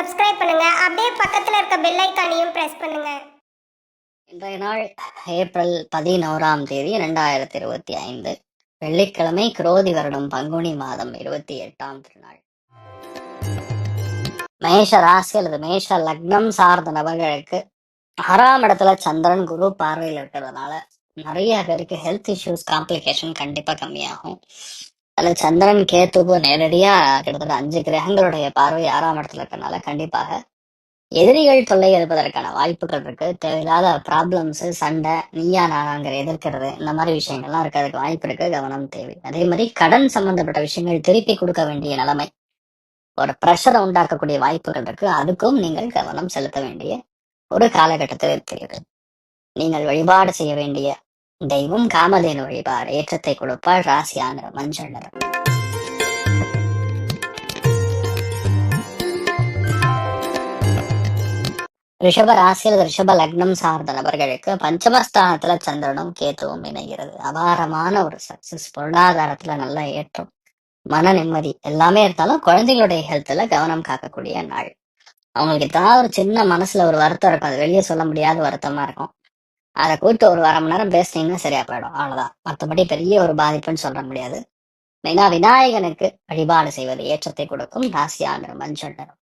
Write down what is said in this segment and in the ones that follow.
Subscribe பண்ணுங்க. அப்படியே பக்கத்துல இருக்க பெல் ஐக்கானையும் பிரஸ் பண்ணுங்க. இன்றைய நாள் ஏப்ரல் பதினோராம் தேதி ரெண்டாயிரத்தி இருபத்தி ஐந்து. வெள்ளிக்கிழமை குரோதி வருடம் பங்குனி மாதம் இருபத்தி எட்டாம் திருநாள். மேஷ ராசி அல்லது மேஷ லக்னம் சார்ந்த நபர்களுக்கு ஆறாம் இடத்துல சந்திரன் குரு பார்வையில் இருக்கிறதுனால நிறைய பேருக்கு ஹெல்த் இஷ்யூஸ் காம்ப்ளிகேஷன் கண்டிப்பா கம்மியாகும். அதுல சந்திரன் கேத்துவு நேரடியா கிட்டத்தட்ட அஞ்சு கிரகங்களுடைய பார்வை ஆறாம் இடத்துல இருக்கிறதுனால கண்டிப்பாக எதிரிகள் தொல்லை இருப்பதற்கான வாய்ப்புகள் இருக்கு. தேவையில்லாத ப்ராப்ளம்ஸ் சண்டை நீயா நானாங்கிற எதிர்க்கிறது இந்த மாதிரி விஷயங்கள்லாம் இருக்கிறதுக்கு வாய்ப்பு இருக்கு. கவனம் தேவை. அதே மாதிரி கடன் சம்பந்தப்பட்ட விஷயங்கள் திருப்பி கொடுக்க வேண்டிய நிலைமை ஒரு ப்ரெஷரை உண்டாக்கக்கூடிய வாய்ப்புகள் இருக்கு. அதுக்கும் நீங்கள் கவனம் செலுத்த வேண்டிய ஒரு காலகட்டத்தில் இருக்கிறீர்கள் நீங்கள் வழிபாடு செய்ய வேண்டிய தெய்வம் காமதேனு வழிபாடு ஏற்றத்தை கொடுப்பார் ராசியான மஞ்சள் நிறம். ரிஷப ராசியில் ரிஷப லக்னம் சார்ந்த நபர்களுக்கு பஞ்சமஸ்தானத்துல சந்திரனும் கேத்துவும் இணைகிறது. அபாரமான ஒரு சக்சஸ் பொருளாதாரத்துல நல்ல ஏற்றம் மன நிம்மதி எல்லாமே இருந்தாலும் குழந்தைகளுடைய ஹெல்த்ல கவனம் காக்கக்கூடிய நாள். அவங்களுக்கு ஏதாவது ஒரு சின்ன மனசுல ஒரு வருத்தம் இருக்கும். அது வெளியே சொல்ல முடியாத வருத்தமா இருக்கும். அதை கூப்பிட்டு ஒரு அரை மணி நேரம் பேசினீங்கன்னா சரியா போயிடும். அவ்வளவுதான். மற்றபடி பெரிய ஒரு பாதிப்புன்னு சொல்ல முடியாது. மெயினா விநாயகனுக்கு வழிபாடு செய்வது ஏற்றத்தை கொடுக்கும். ராசியான மஞ்சள் நிறம்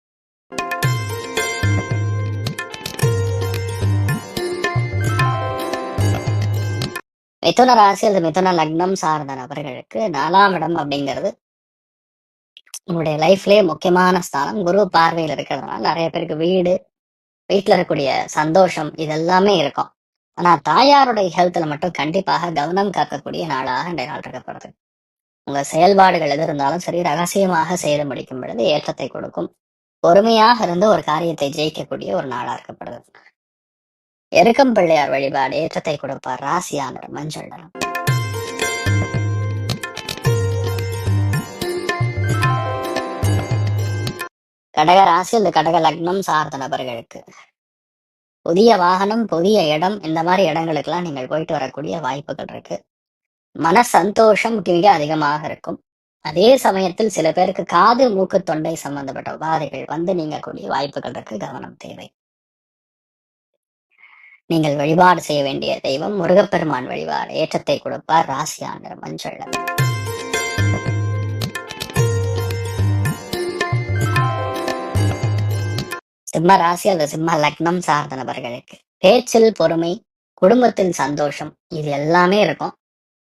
மிதுன ராசி அல்லது மிதுன லக்னம் சார்ந்த நபர்களுக்கு நாலாம் இடம் அப்படிங்கிறது உங்களுடைய லைஃப்லயே முக்கியமான ஸ்தானம். குரு பார்வையில் இருக்கிறதுனால நிறைய பேருக்கு வீடு வீட்டுல இருக்கக்கூடிய சந்தோஷம் இதெல்லாமே இருக்கும். ஆனா தாயாருடைய ஹெல்த்ல மட்டும் கண்டிப்பாக கவனம் காக்கக்கூடிய நாளாக இந்த நாள் இருக்கப்படுது உங்க செயல்பாடுகள் எது இருந்தாலும் சரி ரகசியமாக செய்து முடிக்கும் பொழுது ஏற்றத்தை கொடுக்கும். பொறுமையாக இருந்து ஒரு காரியத்தை ஜெயிக்கக்கூடிய ஒரு நாளா இருக்கப்படுது. எருக்கம் பிள்ளையார் வழிபாடு ஏற்றத்தை கொடுப்பார். ராசியான மஞ்சள் நிறம். கடக ராசி இந்த கடக லக்னம் சார்ந்த நபர்களுக்கு புதிய வாகனம் புதிய இடம் இந்த மாதிரி இடங்களுக்கெல்லாம் நீங்கள் போயிட்டு வரக்கூடிய வாய்ப்புகள் இருக்கு. மன சந்தோஷம் மிக அதிகமாக இருக்கும். அதே சமயத்தில் சில பேருக்கு காது மூக்கு தொண்டை சம்பந்தப்பட்ட உபாதைகள் வந்து நீங்கக்கூடிய வாய்ப்புகள் இருக்கு. கவனம் தேவை. நீங்கள் வழிபாடு செய்ய வேண்டிய தெய்வம் முருகப்பெருமான் வழிபாடு. ஏற்றத்தை கொடுப்பார். ராசியான மஞ்சள் சிம்ம ராசி அல்லது சிம்ம லக்னம் சார்ந்த நபர்களுக்கு. பேச்சில் பொறுமை குடும்பத்தின் சந்தோஷம் இது எல்லாமே இருக்கும்.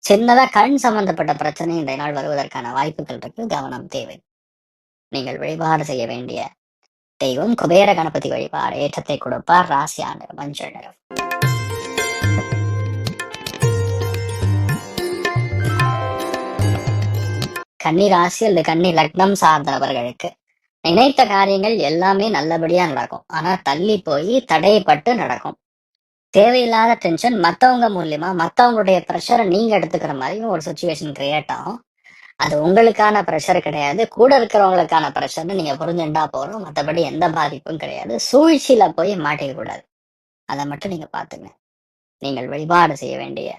சின்னதா கண் சம்பந்தப்பட்ட பிரச்சனை இன்றைய நாள் வருவதற்கான வாய்ப்புகள் இருக்கு. கவனம் தேவை. நீங்கள் வழிபாடு செய்ய வேண்டிய தெய்வம் குபேர கணபதி வழிபாடு. ஏற்றத்தை கொடுப்பார் ராசியான மஞ்சள் நிறம். கன்னி ராசி அல்லது கன்னி லக்னம் சார்ந்த நபர்களுக்கு நினைத்த காரியங்கள் எல்லாமே நல்லபடியா நடக்கும். ஆனா தள்ளி போய் தடையப்பட்டு நடக்கும். தேவையில்லாத டென்ஷன் மத்தவங்க மூலியமா மத்தவங்களுடைய ப்ரெஷரை நீங்க எடுத்துக்கிற மாதிரியும் ஒரு சுச்சுவேஷன் கிரியேட் ஆகும். அது உங்களுக்கான ப்ரெஷர் கிடையாது. கூட இருக்கிறவங்களுக்கான ப்ரெஷர்னு நீங்க புரிஞ்சுண்டா போறோம் மற்றபடி எந்த பாதிப்பும் கிடையாது. சூழ்ச்சியில போய் மாட்டிக்க கூடாது. அதை மட்டும் நீங்க பாத்துங்க நீங்கள் வழிபாடு செய்ய வேண்டிய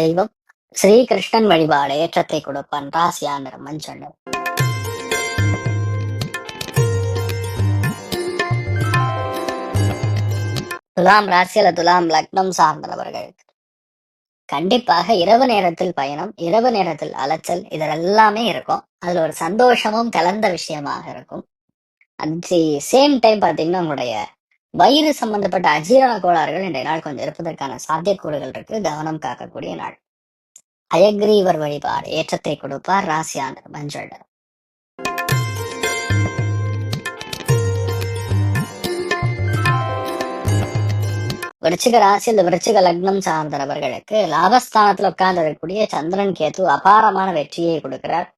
தெய்வம். ஸ்ரீகிருஷ்ணன் வழிபாடு ஏற்றத்தை கொடுப்பான். ராசியான மஞ்சள் நிறம். துலாம் ராசியில துலாம் லக்னம் சார்ந்தவர்களுக்கு கண்டிப்பாக இரவு நேரத்தில் பயணம் இரவு நேரத்தில் அலைச்சல் இதெல்லாமே இருக்கும். அதுல ஒரு சந்தோஷமும் கலந்த விஷயமாக இருக்கும். அட் சேம் டைம் பாத்தீங்கன்னா உங்களுடைய வயிறு சம்பந்தப்பட்ட அஜீரண கோளாறுகள் இன்றைய நாள் கொஞ்சம் இருப்பதற்கான சாத்தியக்கூறுகள் இருக்கு. கவனம் காக்கக்கூடிய நாள். அயக்ரீவர் வழிபாடு ஏற்றத்தை கொடுப்பார் ராசியாண்டர் மஞ்சள் விருச்சிக ராசி இந்த விருச்சிக லக்னம் சார்ந்த நபர்களுக்கு லாபஸ்தானத்துல உட்கார்ந்து இருக்கக்கூடிய சந்திரன் கேத்து அபாரமான வெற்றியை கொடுக்கிறார்.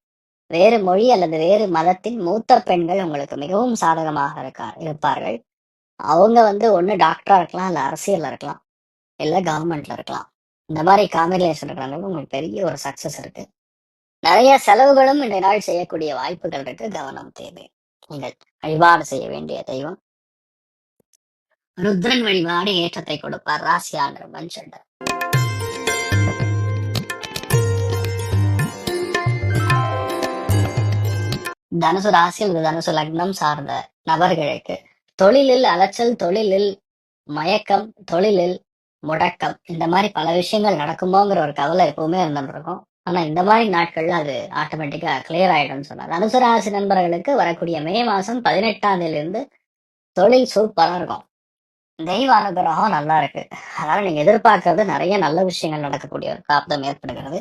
வேறு மொழி அல்லது வேறு மதத்தின் மூத்த பெண்கள் உங்களுக்கு மிகவும் சாதகமாக இருக்கார் இருப்பார்கள். அவங்க வந்து ஒண்ணு டாக்டரா இருக்கலாம் இல்ல அரசியல்ல இருக்கலாம் இல்ல கவர்மெண்ட்ல இருக்கலாம். இந்த மாதிரி காம்பினேஷன் இருக்கிறவங்களுக்கு உங்களுக்கு பெரிய ஒரு சக்சஸ் இருக்கு. நிறைய செலவுகளும் இந்த நாள் செய்யக்கூடிய வாய்ப்புகள் இருக்கு. கவனம் தேவை. நீங்கள் வழிபாடு செய்ய வேண்டிய தெய்வம். ருத்ரன் வழிபாடு ஏற்றத்தை கொடுப்பார். ராசியான மஞ்சள். தனுசு ராசி அல்லது தனுசு லக்னம் சார்ந்த நபர்களுக்கு தொழிலில் அலைச்சல் தொழிலில் மயக்கம் தொழிலில் முடக்கம். இந்த மாதிரி பல விஷயங்கள் நடக்குமோங்கிற ஒரு கவலை எப்பவுமே இருந்திருக்கும் ஆனா இந்த மாதிரி நாட்கள்ல அது ஆட்டோமேட்டிக்கா கிளியர் ஆயிடும்னு சொன்னார். தனுசு ராசி நண்பர்களுக்கு வரக்கூடிய மே மாசம் பதினெட்டாம் தேதியிலிருந்து தொழில் சூப்பரா இருக்கும். தெய்வ அனுகிரகம் நல்லா இருக்கு அதனால நீங்க எதிர்பார்க்கறது நிறைய நல்ல விஷயங்கள் நடக்கக்கூடிய ஒரு பிராப்தம் ஏற்படுகிறது.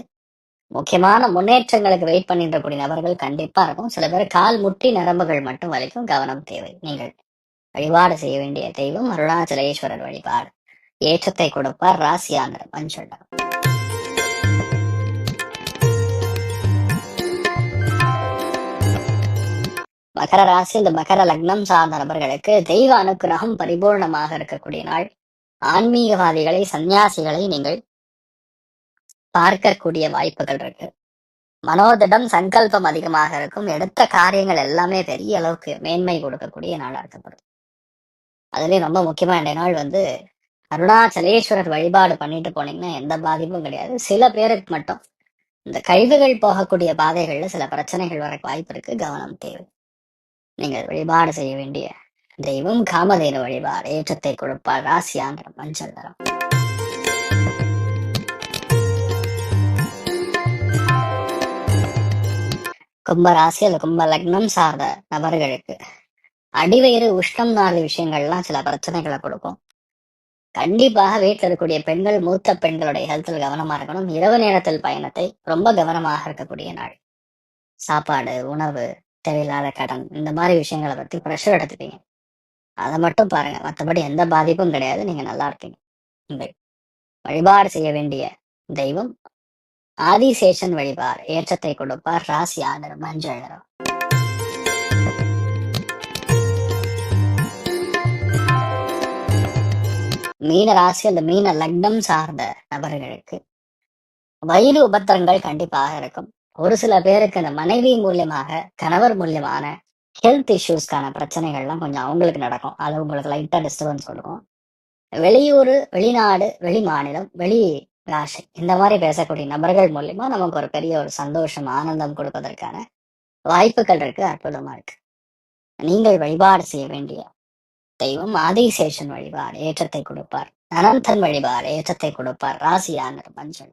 முக்கியமான முன்னேற்றங்களுக்கு வெயிட் பண்ணிட்டு கூடிய நபர்கள் கண்டிப்பா இருக்கும். சில பேர் கால் முட்டி நரம்புகள் மட்டும் வரைக்கும் கவனம் தேவை. நீங்கள் வழிபாடு செய்ய வேண்டிய தெய்வம் அருணாச்சலேஸ்வரர் வழிபாடு. ஏற்றத்தை கொடுப்பார் ராசியானர் மஞ்சள் மகர ராசி இந்த மகர லக்னம் சார்ந்த நபர்களுக்கு தெய்வ அனுக்கிரகம் பரிபூர்ணமாக இருக்கக்கூடிய நாள். ஆன்மீகவாதிகளை சந்நியாசிகளை நீங்கள் பார்க்கக்கூடிய வாய்ப்புகள் இருக்கு. மனோதிடம் சங்கல்பம் அதிகமாக இருக்கும். எடுத்த காரியங்கள் எல்லாமே பெரிய அளவுக்கு மேன்மை கொடுக்கக்கூடிய நாளாக இருக்கப்படும் அதுலயும் ரொம்ப முக்கியமா இந்த நாள் வந்து அருணாச்சலேஸ்வரர் வழிபாடு பண்ணிட்டு போனீங்கன்னா எந்த பாதிப்பும் கிடையாது. சில பேருக்கு மட்டும். இந்த கழிவுகள் போகக்கூடிய பாதைகள்ல சில பிரச்சனைகள் வர வாய்ப்பு இருக்கு. கவனம் தேவை. நீங்கள் வழிபாடு செய்ய வேண்டிய தெய்வம் காமதேனு வழிபாடு. ஏற்றத்தை கொடுப்பார் ராசியாந்திரம் மஞ்சள் நிறம் கும்ப ராசி அல்லது கும்ப லக்னம் சார்ந்த நபர்களுக்கு அடிவயிறு உஷ்ணம் நாலு விஷயங்கள்லாம் சில பிரச்சனைகளை கொடுக்கும். கண்டிப்பாக வீட்டில் இருக்கக்கூடிய பெண்கள் மூத்த பெண்களுடைய ஹெல்த்தில் கவனமா இருக்கணும். இரவு நேரத்தில் பயணத்தை ரொம்ப கவனமாக இருக்கக்கூடிய நாள். சாப்பாடு உணவு தேவையில்லாத கடன் இந்த மாதிரி விஷயங்களை பத்தி ப்ரெஷர் எடுத்துப்பீங்க அதை மட்டும் பாருங்க. மற்றபடி எந்த பாதிப்பும் கிடையாது. நீங்க நல்லா இருப்பீங்க உங்கள் வழிபாடு செய்ய வேண்டிய தெய்வம் ஆதிசேஷன் வழிபாடு. ஏற்றத்தை கொடுப்பார். ராசி ஆனர் மஞ்சள் நிறம் மீன ராசி அந்த மீன லக்னம் சார்ந்த நபர்களுக்கு வயிறு உபத்திரங்கள் கண்டிப்பாக இருக்கும். ஒரு சில பேருக்கு அந்த மனைவி மூலியமாக கணவர் மூலியமான ஹெல்த் இஷ்யூஸ்க்கான பிரச்சனைகள்லாம் கொஞ்சம் அவங்களுக்கு நடக்கும். அது உங்களுக்கு லைட்டாக டிஸ்டர்பன்ஸ் கொடுக்கும் வெளியூர் வெளிநாடு வெளி மாநிலம் வெளி ராசி இந்த மாதிரி பேசக்கூடிய நபர்கள் மூலியமா நமக்கு ஒரு பெரிய ஒரு சந்தோஷம் ஆனந்தம் கொடுப்பதற்கான வாய்ப்புகள் இருக்கு அற்புதமா இருக்கு. நீங்கள் வழிபாடு செய்ய வேண்டிய தெய்வம் ஆதிசேஷன் வழிபாடு ஏற்றத்தை கொடுப்பார். அனந்தன் வழிபாடு ஏற்றத்தை கொடுப்பார். ராசியானர் மஞ்சள்